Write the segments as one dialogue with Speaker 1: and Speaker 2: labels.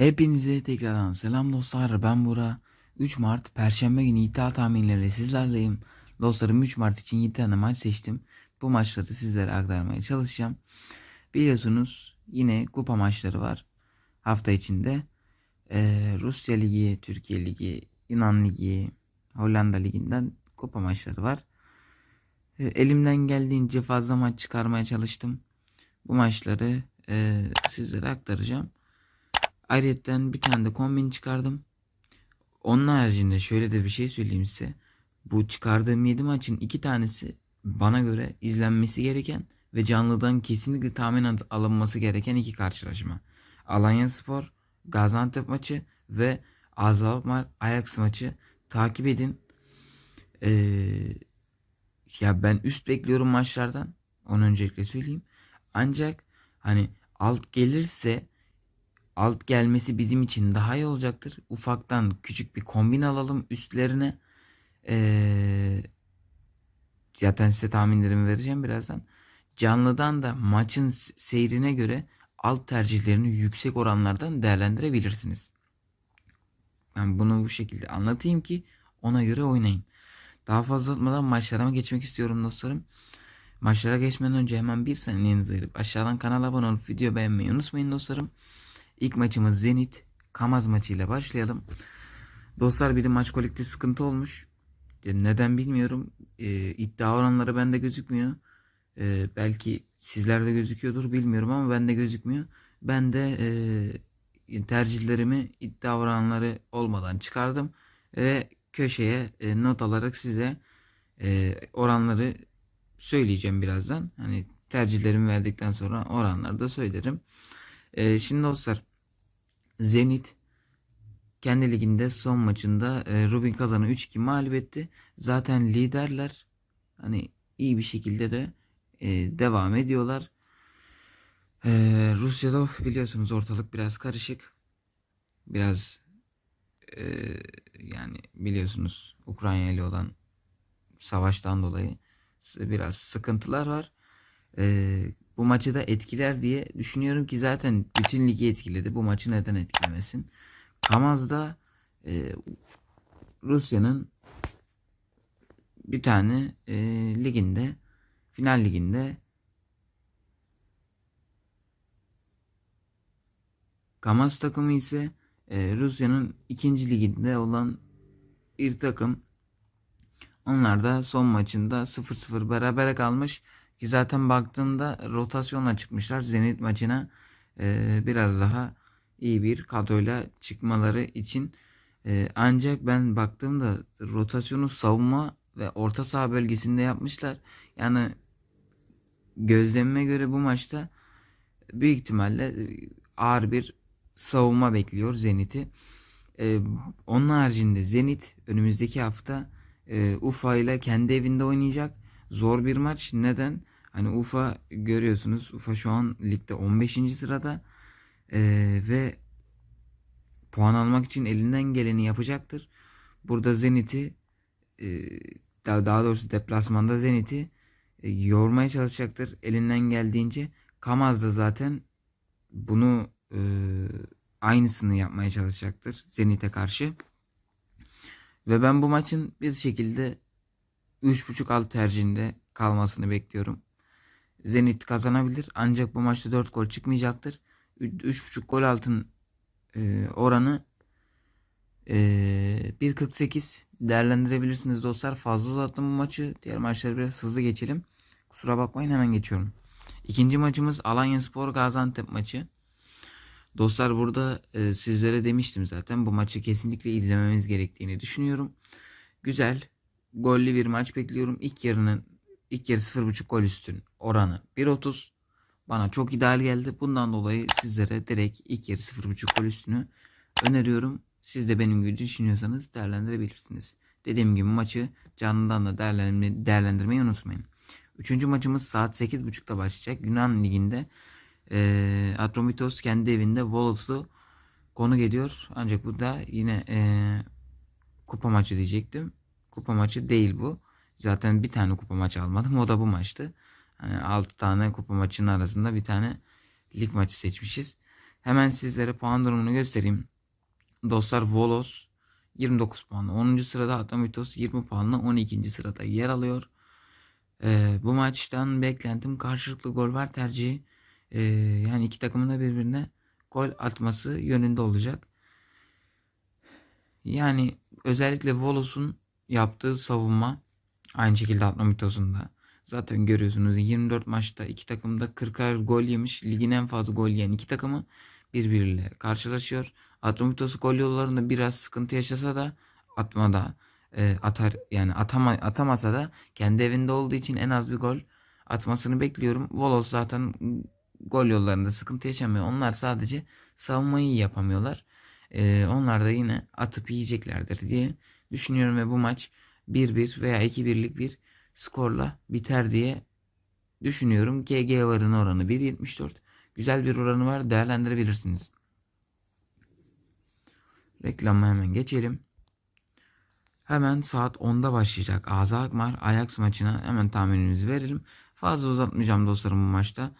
Speaker 1: Hepinize tekrardan selam dostlar. Ben Bura. 3 Mart Perşembe günü iddia tahminleriyle sizlerleyim. Dostlarım 3 Mart için 7 tane maç seçtim. Bu maçları sizlere aktarmaya çalışacağım. Biliyorsunuz yine kupa maçları var. Hafta içinde. Ee, Rusya Ligi, Türkiye Ligi, Yunan Ligi, Hollanda Ligi'nden kupa maçları var. Ee, elimden geldiğince fazla maç çıkarmaya çalıştım. Bu maçları e, sizlere aktaracağım. Ayrıca bir tane de kombin çıkardım. Onun haricinde şöyle de bir şey söyleyeyim size. Bu çıkardığım 7 maçın iki tanesi bana göre izlenmesi gereken ve canlıdan kesinlikle tahmin al- alınması gereken iki karşılaşma. Alanya Spor, Gaziantep maçı ve Azalmar Ajax maçı takip edin. Ee, ya ben üst bekliyorum maçlardan. Onu öncelikle söyleyeyim. Ancak hani alt gelirse alt gelmesi bizim için daha iyi olacaktır. Ufaktan küçük bir kombin alalım üstlerine. Ee, zaten size tahminlerimi vereceğim birazdan. Canlıdan da maçın seyrine göre alt tercihlerini yüksek oranlardan değerlendirebilirsiniz. Ben bunu bu şekilde anlatayım ki ona göre oynayın. Daha fazla uzatmadan maçlarıma geçmek istiyorum dostlarım. Maçlara geçmeden önce hemen bir saniyenizi ayırıp aşağıdan kanala abone olup video beğenmeyi unutmayın dostlarım. İlk maçımız Zenit Kamaz maçıyla başlayalım. Dostlar bir de maç kolikte sıkıntı olmuş. Ya neden bilmiyorum. Ee, iddia oranları bende gözükmüyor. Ee, belki sizlerde gözüküyordur bilmiyorum ama bende gözükmüyor. Ben de e, tercihlerimi iddia oranları olmadan çıkardım ve köşeye e, not alarak size e, oranları söyleyeceğim birazdan. Hani tercihlerimi verdikten sonra oranları da söylerim. E, şimdi dostlar Zenit kendi liginde son maçında e, Rubin Kazan'ı 3-2 mağlup etti. Zaten liderler hani iyi bir şekilde de e, devam ediyorlar. E, Rusya'da biliyorsunuz ortalık biraz karışık. Biraz yani biliyorsunuz Ukrayna ile olan savaştan dolayı biraz sıkıntılar var. Bu maçı da etkiler diye düşünüyorum ki zaten bütün ligi etkiledi. Bu maçı neden etkilemesin? Kamaz'da e, Rusya'nın bir tane e, liginde final liginde Kamaz takımı ise e, Rusya'nın ikinci liginde olan bir takım. Onlar da son maçında 0-0 berabere kalmış. Ki zaten baktığımda rotasyonla çıkmışlar. Zenit maçına e, biraz daha iyi bir kadroyla çıkmaları için. E, ancak ben baktığımda rotasyonu savunma ve orta saha bölgesinde yapmışlar. Yani gözlemime göre bu maçta büyük ihtimalle e, ağır bir savunma bekliyor Zenit'i. Ee, onun haricinde Zenit önümüzdeki hafta e, Ufa ile kendi evinde oynayacak. Zor bir maç. Neden? Hani Ufa görüyorsunuz. Ufa şu an ligde 15. sırada Ee, ve puan almak için elinden geleni yapacaktır. Burada Zenit'i e, daha, doğrusu deplasmanda Zenit'i e, yormaya çalışacaktır elinden geldiğince. Kamaz da zaten bunu e, aynısını yapmaya çalışacaktır Zenit'e karşı. Ve ben bu maçın bir şekilde 3.5 alt tercihinde kalmasını bekliyorum. Zenit kazanabilir ancak bu maçta 4 gol çıkmayacaktır. 3.5 gol altın e, oranı e, 1.48 değerlendirebilirsiniz dostlar. Fazla uzattım bu maçı. Diğer maçları biraz hızlı geçelim. Kusura bakmayın hemen geçiyorum. İkinci maçımız Alanya Spor Gaziantep maçı. Dostlar burada e, sizlere demiştim zaten bu maçı kesinlikle izlememiz gerektiğini düşünüyorum. Güzel, gollü bir maç bekliyorum. İlk yarının ilk yarı 0.5 gol üstün oranı 1.30. Bana çok ideal geldi. Bundan dolayı sizlere direkt ilk yarı 0.5 gol üstünü öneriyorum. Siz de benim gibi düşünüyorsanız değerlendirebilirsiniz. Dediğim gibi maçı canlıdan da değerlendirme- değerlendirmeyi unutmayın. Üçüncü maçımız saat 8.30'da başlayacak. Yunan Ligi'nde e, Atromitos kendi evinde Wolves'ı konuk ediyor. Ancak bu da yine e, kupa maçı diyecektim. Kupa maçı değil bu. Zaten bir tane kupa maçı almadım. O da bu maçtı. Hani 6 tane kupa maçının arasında bir tane lig maçı seçmişiz. Hemen sizlere puan durumunu göstereyim. Dostlar Volos 29 puanla 10. sırada Atlamitos 20 puanla 12. sırada yer alıyor. Ee, bu maçtan beklentim karşılıklı gol var tercihi. Ee, yani iki takımın da birbirine gol atması yönünde olacak. Yani özellikle Volos'un yaptığı savunma aynı şekilde Atlamitos'un da. Zaten görüyorsunuz 24 maçta iki takım da 40'ar gol yemiş. Ligin en fazla gol yiyen iki takımı birbiriyle karşılaşıyor. Atromitos'u gol yollarında biraz sıkıntı yaşasa da atmada e, atar yani atama, atamasa da kendi evinde olduğu için en az bir gol atmasını bekliyorum. Volos zaten gol yollarında sıkıntı yaşamıyor. Onlar sadece savunmayı yapamıyorlar. E, onlar da yine atıp yiyeceklerdir diye düşünüyorum ve bu maç 1-1 veya 2-1'lik bir skorla biter diye düşünüyorum. GG varın oranı 1.74. Güzel bir oranı var değerlendirebilirsiniz. Reklama hemen geçelim. Hemen saat 10'da başlayacak Aza Akmar Ajax maçına hemen tahminimizi verelim. Fazla uzatmayacağım dostlarım bu maçta.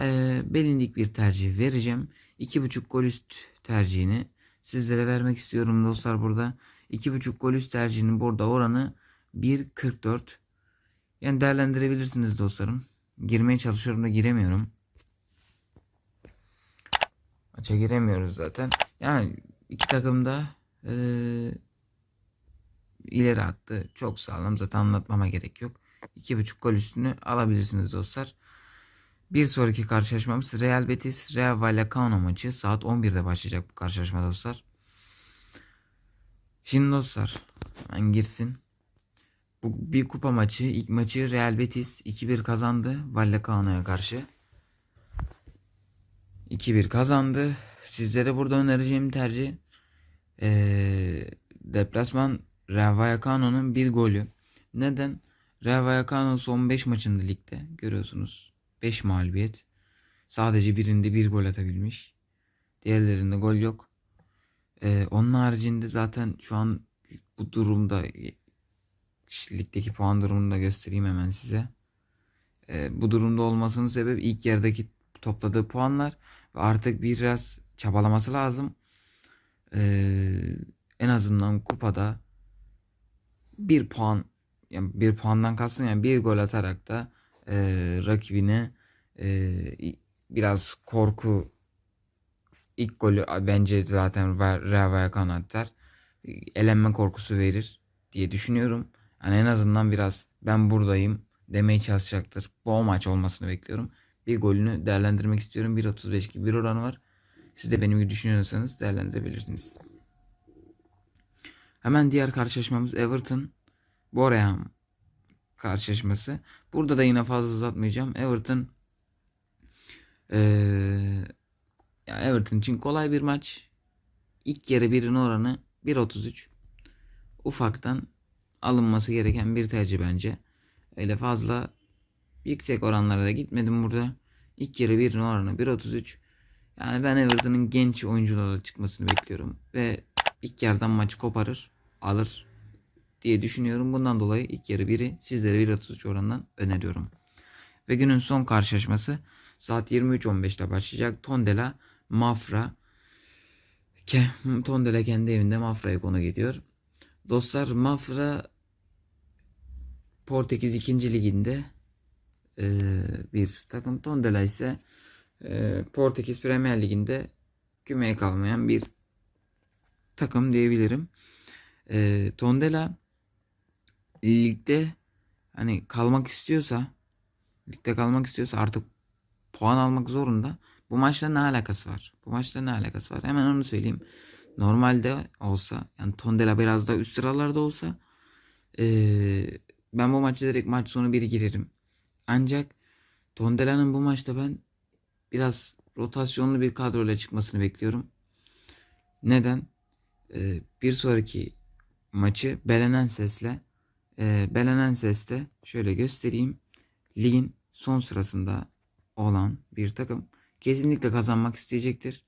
Speaker 1: Ee, belindik bir tercih vereceğim. 2.5 gol üst tercihini sizlere vermek istiyorum dostlar burada. 2.5 gol üst tercihinin burada oranı 1.44. Yani değerlendirebilirsiniz dostlarım. Girmeye çalışıyorum da giremiyorum. Maça giremiyoruz zaten. Yani iki takım da e, ileri attı. Çok sağlam. Zaten anlatmama gerek yok. 2.5 gol üstünü alabilirsiniz dostlar. Bir sonraki karşılaşmamız Real Betis Real Vallecano maçı. Saat 11'de başlayacak bu karşılaşma dostlar. Şimdi dostlar hemen girsin. Bu bir kupa maçı. İlk maçı Real Betis 2-1 kazandı Vallecano'ya karşı. 2-1 kazandı. Sizlere burada önereceğim tercih ee, deplasman Real Vallecano'nun bir golü. Neden? Real Vallecano son 5 maçında ligde görüyorsunuz. 5 mağlubiyet. Sadece birinde bir gol atabilmiş. Diğerlerinde gol yok. Ee, onun haricinde zaten şu an bu durumda ligdeki puan durumunu da göstereyim hemen size. Ee, bu durumda olmasının sebebi ilk yerdeki topladığı puanlar ve artık biraz çabalaması lazım. Ee, en azından kupada bir puan yani bir puandan kalsın yani bir gol atarak da e, rakibine e, biraz korku ilk golü bence zaten Real Vallecano atar. Elenme korkusu verir diye düşünüyorum. Yani en azından biraz ben buradayım demeye çalışacaktır. Bu maç olmasını bekliyorum. Bir golünü değerlendirmek istiyorum. 1.35 gibi bir oranı var. Siz de benim gibi düşünüyorsanız değerlendirebilirsiniz. Hemen diğer karşılaşmamız Everton Boreham karşılaşması. Burada da yine fazla uzatmayacağım. Everton ee, ya Everton için kolay bir maç. İlk yarı birin oranı 1.33. Ufaktan alınması gereken bir tercih bence. Öyle fazla yüksek oranlara da gitmedim burada. İlk yarı birin oranı 1.33. Yani ben Everton'ın genç oyuncularla çıkmasını bekliyorum. Ve ilk yarıdan maçı koparır, alır diye düşünüyorum. Bundan dolayı ilk yarı biri sizlere 1.33 oranından öneriyorum. Ve günün son karşılaşması saat 23.15'te başlayacak. Tondela Mafra. Tondela kendi evinde Mafra'ya konu gidiyor. Dostlar Mafra Portekiz 2. liginde e, bir takım. Tondela ise e, Portekiz Premier Ligi'nde kümeye kalmayan bir takım diyebilirim. E, Tondela ligde hani kalmak istiyorsa ligde kalmak istiyorsa artık puan almak zorunda. Bu maçla ne alakası var? Bu maçla ne alakası var? Hemen onu söyleyeyim. Normalde olsa yani Tondela biraz da üst sıralarda olsa ee, ben bu maçı direkt maç sonu biri girerim. Ancak Tondela'nın bu maçta ben biraz rotasyonlu bir kadroyla çıkmasını bekliyorum. Neden? Ee, bir sonraki maçı Belenen Ses'le e, Belenen Ses'te şöyle göstereyim. Ligin son sırasında olan bir takım kesinlikle kazanmak isteyecektir.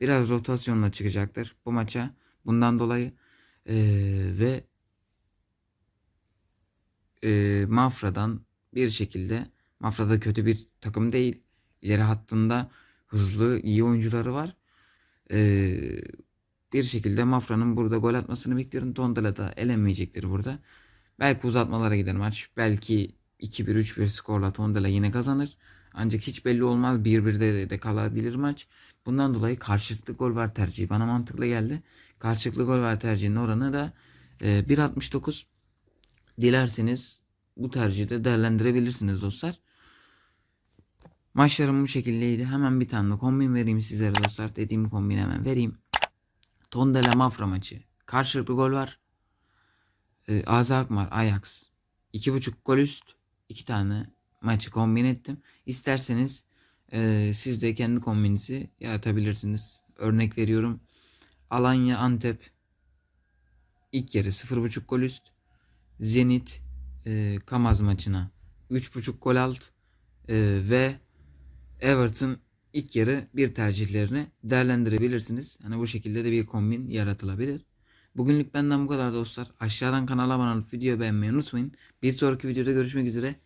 Speaker 1: Biraz rotasyonla çıkacaktır bu maça. Bundan dolayı e, ve e, Mafra'dan bir şekilde Mafra'da kötü bir takım değil. İleri hattında hızlı, iyi oyuncuları var. Ee, bir şekilde Mafra'nın burada gol atmasını bekliyorum. Tondela da elenmeyecektir burada. Belki uzatmalara gider maç. Belki 2-1 3-1 skorla Tondela yine kazanır. Ancak hiç belli olmaz. 1-1'de de, kalabilir maç. Bundan dolayı karşılıklı gol var tercihi bana mantıklı geldi. Karşılıklı gol var tercihinin oranı da e, 1.69. Dilerseniz bu tercihi de değerlendirebilirsiniz dostlar. Maçlarım bu şekildeydi. Hemen bir tane de kombin vereyim sizlere dostlar. Dediğim kombini hemen vereyim. Tondela Mafra maçı. Karşılıklı gol var. Ee, Azi Akmar, Ajax. 2.5 gol üst. 2 tane maçı kombin ettim. İsterseniz e, siz de kendi kombininizi yaratabilirsiniz. Örnek veriyorum. Alanya Antep ilk yarı 0.5 gol üst. Zenit e, Kamaz maçına 3.5 gol alt e, ve Everton ilk yarı bir tercihlerini değerlendirebilirsiniz. Hani bu şekilde de bir kombin yaratılabilir. Bugünlük benden bu kadar dostlar. Aşağıdan kanala abone olup video beğenmeyi unutmayın. Bir sonraki videoda görüşmek üzere.